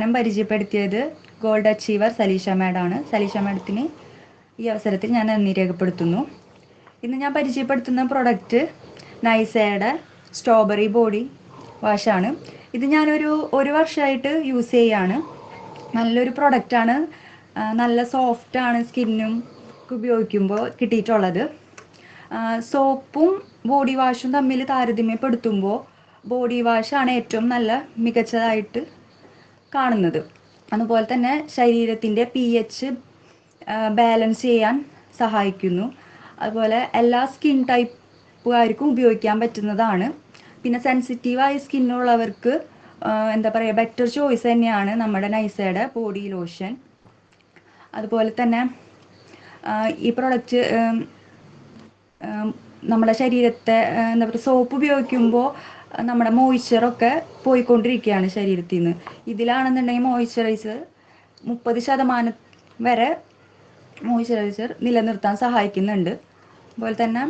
ഞാൻ പരിചയപ്പെടുത്തിയത് gold achiever Saleesha മാഡാണ് സലീഷ മാഡത്തിന് ഈ അവസരത്തിൽ ഞാൻ നന്ദി രേഖപ്പെടുത്തുന്നു. ഇന്ന് ഞാൻ പരിചയപ്പെടുത്തുന്ന പ്രൊഡക്റ്റ് നൈസയുടെ സ്ട്രോബെറി ബോഡി വാഷാണ് ഇത് ഞാനൊരു ഒരു വർഷമായിട്ട് യൂസ് ചെയ്യാണ്. നല്ലൊരു പ്രൊഡക്റ്റാണ് നല്ല സോഫ്റ്റാണ് സ്കിന്നും ഉപയോഗിക്കുമ്പോൾ കിട്ടിയിട്ടുള്ളത്. സോപ്പും ബോഡി വാഷും തമ്മിൽ താരതമ്യപ്പെടുത്തുമ്പോൾ ബോഡി വാഷാണ് ഏറ്റവും നല്ല മികച്ചതായിട്ട് കാണുന്നത്. അതുപോലെ തന്നെ ശരീരത്തിന്റെ പി എച്ച് ബാലൻസ് ചെയ്യാൻ സഹായിക്കുന്നു. അതുപോലെ എല്ലാ സ്കിൻ ടൈപ്പുകാർക്കും ഉപയോഗിക്കാൻ പറ്റുന്നതാണ്. പിന്നെ സെൻസിറ്റീവായ സ്കിന്നുള്ളവർക്ക് എന്താ പറയുക ബെറ്റർ ചോയ്സ് തന്നെയാണ് നമ്മുടെ നൈസയുടെ ബോഡി ലോഷൻ അതുപോലെ തന്നെ ഈ പ്രൊഡക്റ്റ് നമ്മുടെ ശരീരത്തെ എന്താ പറയുക സോപ്പ് ഉപയോഗിക്കുമ്പോൾ നമ്മുടെ മോയ്സ്ചറൊക്കെ പോയിക്കൊണ്ടിരിക്കുകയാണ് ശരീരത്തിൽ നിന്ന് ഇതിലാണെന്നുണ്ടെങ്കിൽ മോയ്സ്ചറൈസർ മുപ്പത് ശതമാനം വരെ മോയ്സ്ചറൈസർ നിലനിർത്താൻ സഹായിക്കുന്നുണ്ട്. അതുപോലെ തന്നെ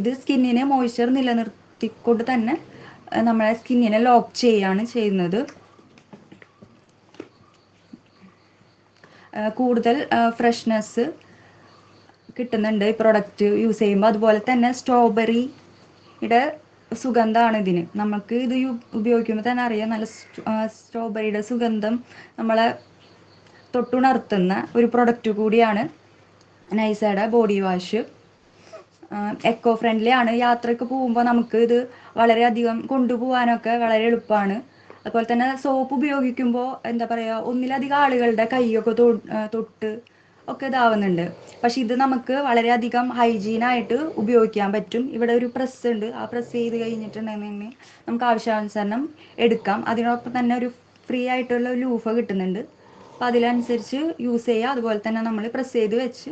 ഇത് സ്കിന്നിനെ മോയ്സ്ചർ നിലനിർത്തിക്കൊണ്ട് തന്നെ നമ്മളെ സ്കിന്നിനെ ലോക്ക് ചെയ്യാണ് ചെയ്യുന്നത്. കൂടുതൽ ഫ്രഷ്നെസ് കിട്ടുന്നുണ്ട് ഈ പ്രൊഡക്റ്റ് യൂസ് ചെയ്യുമ്പോൾ. അതുപോലെ തന്നെ സ്ട്രോബെറിയുടെ സുഗന്ധമാണ് ഇതിന്. നമുക്ക് ഇത് ഉപയോഗിക്കുമ്പോൾ തന്നെ അറിയാം നല്ല സ്ട്രോബെറിയുടെ സുഗന്ധം നമ്മളെ തൊട്ടുണർത്തുന്ന ഒരു പ്രൊഡക്റ്റ് കൂടിയാണ് നൈസയുടെ ബോഡി വാഷ് എക്കോ ഫ്രണ്ട്ലി ആണ് യാത്രയ്ക്ക് പോകുമ്പോൾ നമുക്ക് ഇത് വളരെയധികം കൊണ്ടുപോകാനൊക്കെ വളരെ എളുപ്പമാണ്. അതുപോലെ തന്നെ സോപ്പ് ഉപയോഗിക്കുമ്പോൾ എന്താ പറയുക ഒന്നിലധികം ആളുകളുടെ കൈയൊക്കെ തൊട്ട് ഒക്കെ ഇതാവുന്നുണ്ട്. പക്ഷെ ഇത് നമുക്ക് വളരെയധികം ഹൈജീനായിട്ട് ഉപയോഗിക്കാൻ പറ്റും. ഇവിടെ ഒരു പ്രസ് ഉണ്ട്. ആ പ്രസ് ചെയ്ത് കഴിഞ്ഞിട്ടുണ്ടെങ്കിൽ നമുക്ക് ആവശ്യാനുസരണം എടുക്കാം. അതിനൊപ്പം തന്നെ ഒരു ഫ്രീ ആയിട്ടുള്ള ഒരു ലൂഫ കിട്ടുന്നുണ്ട്. അപ്പോൾ അതിലനുസരിച്ച് യൂസ് ചെയ്യുക. അതുപോലെ തന്നെ നമ്മൾ പ്രസ് ചെയ്ത് വെച്ച്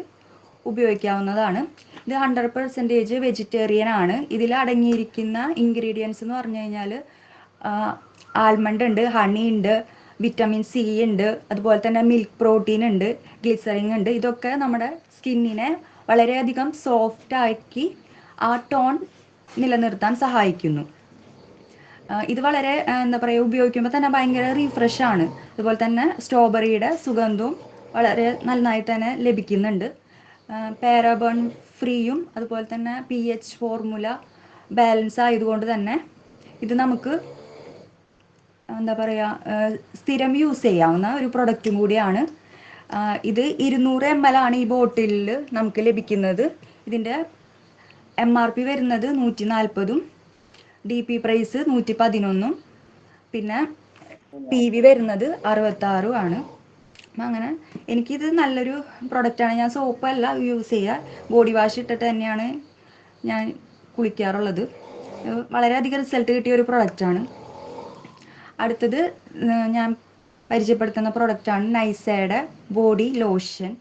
ഉപയോഗിക്കാവുന്നതാണ്. ഇത് ഹൺഡ്രഡ് പെർസെന്റേജ് വെജിറ്റേറിയൻ ആണ്. ഇതിൽ അടങ്ങിയിരിക്കുന്ന ഇൻഗ്രീഡിയൻസ് എന്ന് പറഞ്ഞു കഴിഞ്ഞാൽ ആൽമണ്ട് ഉണ്ട് ഹണി ഉണ്ട് വിറ്റമിൻ സി ഉണ്ട് അതുപോലെ തന്നെ മിൽക്ക് പ്രോട്ടീൻ ഉണ്ട് ഗ്ലിസറിൻ ഉണ്ട്. ഇതൊക്കെ നമ്മുടെ സ്കിന്നിനെ വളരെയധികം സോഫ്റ്റ് ആക്കി ആ ടോൺ നിലനിർത്താൻ സഹായിക്കുന്നു. ഇത് വളരെ എന്താ പറയുക ഉപയോഗിക്കുമ്പോൾ തന്നെ ഭയങ്കര റീഫ്രഷ് ആണ്. അതുപോലെ തന്നെ സ്ട്രോബെറിയുടെ സുഗന്ധവും വളരെ നന്നായി തന്നെ ലഭിക്കുന്നുണ്ട്. പാരാബൺ ഫ്രീയും അതുപോലെ തന്നെ പി എച്ച് ഫോർമുല ബാലൻസ് ആയതുകൊണ്ട് തന്നെ ഇത് നമുക്ക് എന്താ പറയുക സ്ഥിരം യൂസ് ചെയ്യാവുന്ന ഒരു പ്രൊഡക്റ്റും കൂടിയാണ്. ഇത് ഇരുന്നൂറ് എം എൽ ആണ് ഈ ബോട്ടിലിൽ നമുക്ക് ലഭിക്കുന്നത്. ഇതിന്റെ എം ആർ പി വരുന്നത് നൂറ്റി നാൽപ്പതും ഡി പി പ്രൈസ് നൂറ്റി പതിനൊന്നും പിന്നെ പി വി വരുന്നത് അറുപത്താറും ആണ്. അപ്പം അങ്ങനെ എനിക്കിത് നല്ലൊരു പ്രൊഡക്റ്റാണ് ഞാൻ സോപ്പല്ല യൂസ് ചെയ്യുക ബോഡി വാഷ് ഇട്ടിട്ട് തന്നെയാണ് ഞാൻ കുളിക്കാറുള്ളത്. വളരെയധികം റിസൾട്ട് കിട്ടിയ ഒരു പ്രൊഡക്റ്റാണ് അടുത്തത് ഞാൻ പരിചയപ്പെടുത്തുന്ന പ്രൊഡക്റ്റാണ് നൈസയുടെ ബോഡി ലോഷൻ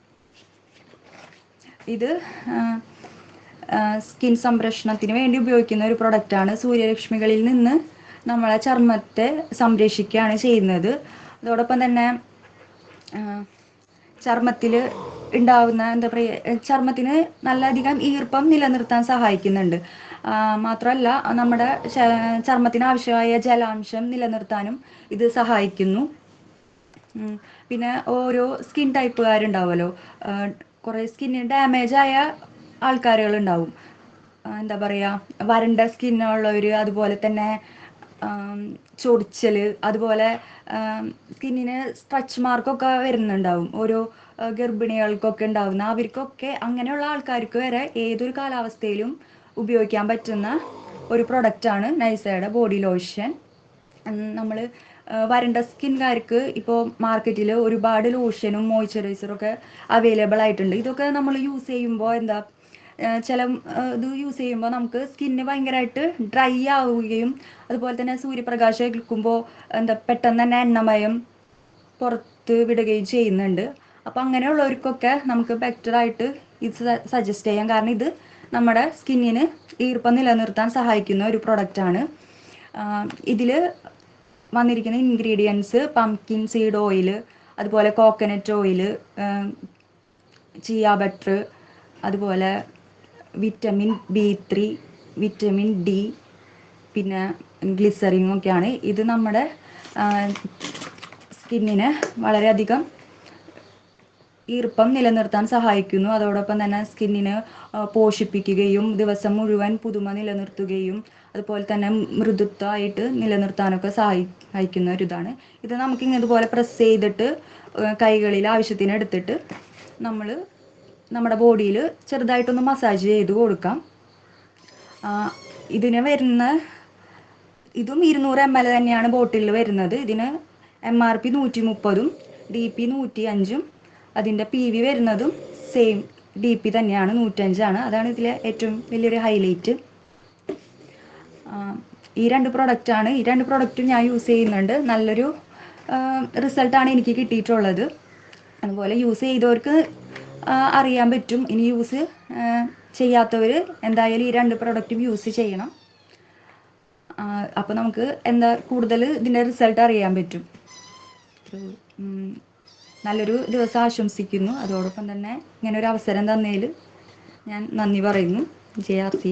ഇത് സ്കിൻ സംരക്ഷണത്തിന് വേണ്ടി ഉപയോഗിക്കുന്ന ഒരു പ്രൊഡക്റ്റാണ് സൂര്യലക്ഷ്മികളിൽ നിന്ന് നമ്മളെ ചർമ്മത്തെ സംരക്ഷിക്കുകയാണ് ചെയ്യുന്നത്. അതോടൊപ്പം തന്നെ ചർമ്മത്തിൽ ഉണ്ടാവുന്ന എന്താ പറയുക ചർമ്മത്തിന് നല്ലധികം ഈർപ്പം നിലനിർത്താൻ സഹായിക്കുന്നുണ്ട്. മാത്രമല്ല നമ്മുടെ ചർമ്മത്തിന് ആവശ്യമായ ജലാംശം നിലനിർത്താനും ഇത് സഹായിക്കുന്നു. പിന്നെ ഓരോ സ്കിൻ ടൈപ്പുകാരുണ്ടാവുമല്ലോ. കുറേ സ്കിന്നിന് ഡാമേജ് ആയ ആൾക്കാരുകൾ ഉണ്ടാവും എന്താ പറയാ വരണ്ട സ്കിന്നുള്ളവർ അതുപോലെ തന്നെ ചൊറിച്ചൽ അതുപോലെ സ്കിന്നിന് സ്ട്രെച്ച് മാർക്കൊക്കെ വരുന്നുണ്ടാവും. ഓരോ ഗർഭിണികൾക്കൊക്കെ ഉണ്ടാവുന്ന അവർക്കൊക്കെ അങ്ങനെയുള്ള ആൾക്കാർക്ക് വരെ ഏതൊരു കാലാവസ്ഥയിലും ഉപയോഗിക്കാൻ പറ്റുന്ന ഒരു പ്രൊഡക്റ്റാണ് നൈസയുടെ ബോഡി ലോഷൻ നമ്മൾ വരണ്ട സ്കിൻകാർക്ക് ഇപ്പോൾ മാർക്കറ്റിൽ ഒരുപാട് ലോഷനും മോയ്സ്ചറൈസറും ഒക്കെ അവൈലബിൾ ആയിട്ടുണ്ട്. ഇതൊക്കെ നമ്മൾ യൂസ് ചെയ്യുമ്പോൾ എന്താ ചില ഇത് യൂസ് ചെയ്യുമ്പോൾ നമുക്ക് സ്കിന്ന് ഭയങ്കരമായിട്ട് ഡ്രൈ ആവുകയും അതുപോലെ തന്നെ സൂര്യപ്രകാശം ഏൽക്കുമ്പോൾ എന്താ പെട്ടെന്ന് തന്നെ എണ്ണമയം പുറത്ത് വിടുകയും ചെയ്യുന്നുണ്ട്. അപ്പം അങ്ങനെയുള്ളവർക്കൊക്കെ നമുക്ക് ബെറ്ററായിട്ട് ഇത് സജസ്റ്റ് ചെയ്യാം കാരണം ഇത് നമ്മുടെ സ്കിന്നിന് ഈർപ്പം നിലനിർത്താൻ സഹായിക്കുന്ന ഒരു പ്രൊഡക്റ്റാണ് ഇതിൽ വന്നിരിക്കുന്ന ഇൻഗ്രീഡിയൻസ് പംകിൻ സീഡ് ഓയിൽ അതുപോലെ കോക്കനട്ട് ഓയിൽ ചിയ ബട്ടർ അതുപോലെ vitamin B three vitamin D പിന്നെ ഗ്ലിസറിനും ഒക്കെയാണ്. ഇത് നമ്മുടെ സ്കിന്നിന് വളരെയധികം ഈർപ്പം നിലനിർത്താൻ സഹായിക്കുന്നു. അതോടൊപ്പം തന്നെ സ്കിന്നിന് പോഷിപ്പിക്കുകയും ദിവസം മുഴുവൻ പുതുമ നിലനിർത്തുകയും അതുപോലെ തന്നെ മൃദുത്വമായിട്ട് നിലനിർത്താനൊക്കെ സഹായി സഹായിക്കുന്ന ഒരു ഇതാണ്. ഇത് നമുക്ക് ഇങ്ങനെ ഇതുപോലെ പ്രസ് ചെയ്തിട്ട് കൈകളിൽ ആവശ്യത്തിന് എടുത്തിട്ട് നമ്മൾ നമ്മുടെ ബോഡിയിൽ ചെറുതായിട്ടൊന്ന് മസാജ് ചെയ്ത് കൊടുക്കാം. ഇതിന് വരുന്ന ഇതും ഇരുന്നൂറ് എം എൽ തന്നെയാണ് ബോട്ടിലിൽ വരുന്നത്. ഇതിന് എം ആർ പി നൂറ്റി മുപ്പതും ഡി പി നൂറ്റി അഞ്ചും അതിന്റെ പി വി വരുന്നതും സെയിം ഡി പി തന്നെയാണ് നൂറ്റഞ്ചാണ്. അതാണ് ഇതിലെ ഏറ്റവും വലിയൊരു ഹൈലൈറ്റ് ഈ രണ്ട് പ്രൊഡക്റ്റാണ് ഈ രണ്ട് പ്രൊഡക്റ്റും ഞാൻ യൂസ് ചെയ്യുന്നുണ്ട്. നല്ലൊരു റിസൾട്ടാണ് എനിക്ക് കിട്ടിയിട്ടുള്ളത്. അതുപോലെ യൂസ് ചെയ്തവർക്ക് അറിയാൻ പറ്റും. ഇനി യൂസ് ചെയ്യാത്തവർ എന്തായാലും ഈ രണ്ട് പ്രൊഡക്റ്റും യൂസ് ചെയ്യണം. അപ്പോൾ നമുക്ക് എന്താ കൂടുതൽ ഇതിന്റെ റിസൾട്ട് അറിയാൻ പറ്റും. നല്ലൊരു ദിവസം ആശംസിക്കുന്നു. അതോടൊപ്പം തന്നെ ഇങ്ങനെ ഒരു അവസരം തന്നതിൽ ഞാൻ നന്ദി പറയുന്നു. J R C